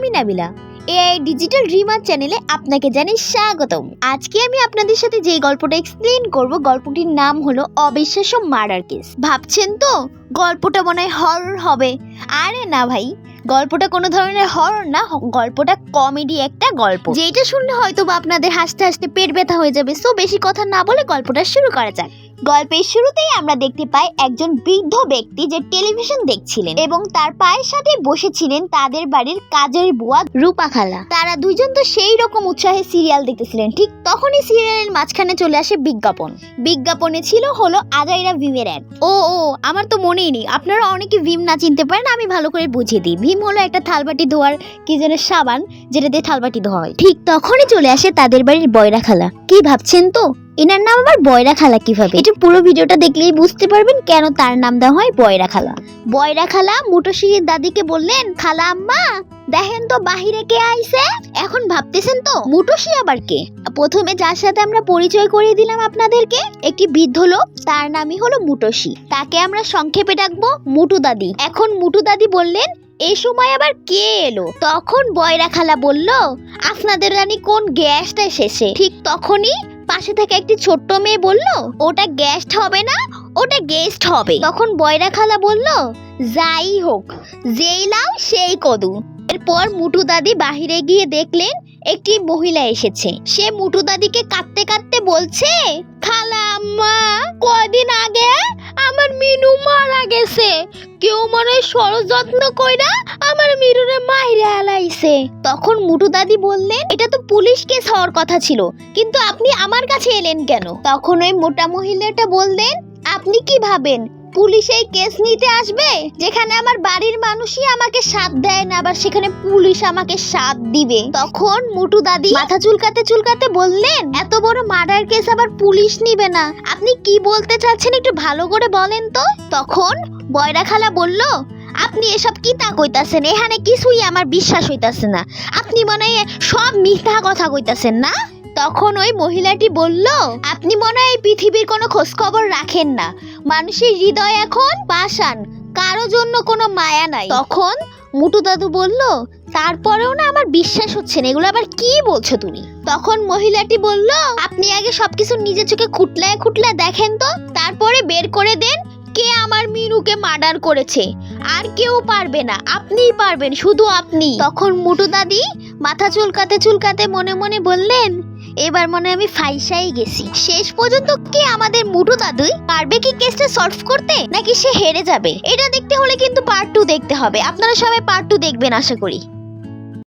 আমি Nabila. AI digital dreamer চ্যানেলে আপনাকে জানাই স্বাগতম। আজকে আমি আপনাদের সাথে যে গল্পটা এক্সপ্লেন করব, গল্পটির নাম হলো অবিশ্বাস্য মার্ডার কেস ভাবছেন তো? গল্পটা মনে হয় হরর হবে। আরে না ভাই, গল্পটা কোনো ধরনের হরর না, গল্পটা কমেডি একটা গল্প। যেটা শুনলে হয়তো বা আপনাদের হাসতে হাসতে পেট ব্যথা হয়ে যাবে। সো বেশি কথা না বলে গল্পটা শুরু করা যাক। গল্পের শুরুতেই আমরা দেখতে পাই একজন বৃদ্ধ ব্যক্তি যে টেলিভিশন দেখছিলেন এবং তার পায়ের সাথে বসেছিলেন তাদের বাড়ির কাজের বুয়া রূপা খালা। তারা দুইজন তো সেই রকম উৎসাহে সিরিয়াল দেখতেছিলেন। ঠিক তখনই সিরিয়ালের মাঝখানে চলে আসে বিজ্ঞাপন। বিজ্ঞাপনে ছিল হলো আজাইরা ভীমের অ্যাড ও ও, আমার তো মনেই নেই। আপনারা অনেকে ভীম না চিনতে পারেন, আমি ভালো করে বুঝিয়ে দিই। ভীম হলো একটা থালবাটি ধোয়ার কি যেন সাবান যেটা দিয়ে থালবাটি ধোয়া হয়। ঠিক তখনই চলে আসে তাদের বাড়ির বয়রা খালা। কি ভাবছেন তো? এনার নাম আবার বয়রা খালা কীভাবে? এটা পুরো ভিডিওটা দেখলেই বুঝতে পারবেন কেন তার নাম দেওয়া হয় বয়রা খালা। বয়রা খালা মুটোশির দাদিকে বললেন খালা আম্মা দেখেন তো বাহিরে কে আইছে? এখন ভাবতেছেন তো মুটোশি আবার কে? প্রথমে যার সাথে আমরা পরিচয় করিয়ে দিলাম আপনাদেরকে একটি বৃদ্ধ লোক তার নামই হলো মুটোশি তাকে আমরা সংক্ষেপে ডাকবো মুটু দাদি। এখন মুটু দাদি বললেন এই সময় আবার কে এলো? তখন বয়রা খালা বলল আপনাদের জানি কোন গ্যাসটা এসেছে? ঠিক তখনই পাশে থেকে একটি ছোট্ট মেয়ে বলল, ওটা গ্যাস্ট হবে না, ওটা গেস্ট হবে। তখন বয়রা খালা বলল, যাই হোক, যেই লাও সেই কদু। এরপর মুটু দাদি বাহিরে গিয়ে দেখলেন একটি মহিলা এসেছে। সে মুটু দাদিকে কাঁদতে কাঁদতে বলছে খালা আম্মা কদিন আগে আমার মিনু মারা গেছে। কেউ মনে হয় যত্ন কইরা আমার মিরুরে মাইরে আলাইছে তখন মুটু দাদি বললেন, এটা তো পুলিশ কেস হওয়ার কথা ছিল, কিন্তু আপনি আমার কাছে এলেন কেন? তখন ওই মোটা মহিলাটা বললেন, আপনি কি ভাবেন? পুলিশ এই কেস নিতে আসবে? যেখানে আমার বাড়ির মানুষই আমাকে সাথ দেয় না, আবার সেখানে পুলিশ আমাকে সাথ দিবে। তখন মুটু দাদি মাথা চুলকাতে চুলকাতে বললেন, এত বড় মার্ডার কেস আবার পুলিশ নিবে না। আপনি কি বলতে চাচ্ছেন একটু ভালো করে বলেন তো? তখন বয়রা খালা বলল, আপনি এসব কি তা কইতাছেন? এখানে কিছুই আমার বিশ্বাস হইতাছে না। আপনি মনে সব মিথ্যা কথা কইতাছেন না? তখন ওই মহিলাটি বলল, আপনি মনে হয় এই পৃথিবীর কোনো খোঁজ খবর রাখেন না। মানুষের হৃদয় এখন পাষাণ, কারও জন্য কোনো মায়া নাই। তখন মুটু দাদু বলল, তারপরেও না আমার বিশ্বাস হচ্ছে না, এগুলো আবার কি বলছো তুমি? তখন মহিলাটি বলল, আপনি আগে সবকিছু নিজের চোখে খুটলায় খুটলায় দেখেন তো, তারপরে বের করে দেন কে আমার মিনুকে মার্ডার করেছে। আর কেউ পারবে না, আপনিই পারবেন, শুধু আপনি। তখন মুটু দাদি মাথা চুলকাতে চুলকাতে মনে মনে বললেন এবার মনে আমি ফাইসাই গেছি। শেষ পর্যন্ত কি আমাদের মুটু দাদুই পারবে কি কেসটা সলভ করতে, নাকি সে হেরে যাবে? এটা দেখতে হলে কিন্তু পার্ট টু দেখতে হবে। আপনারা সবাই পার্ট টু দেখবেন, আশা করি।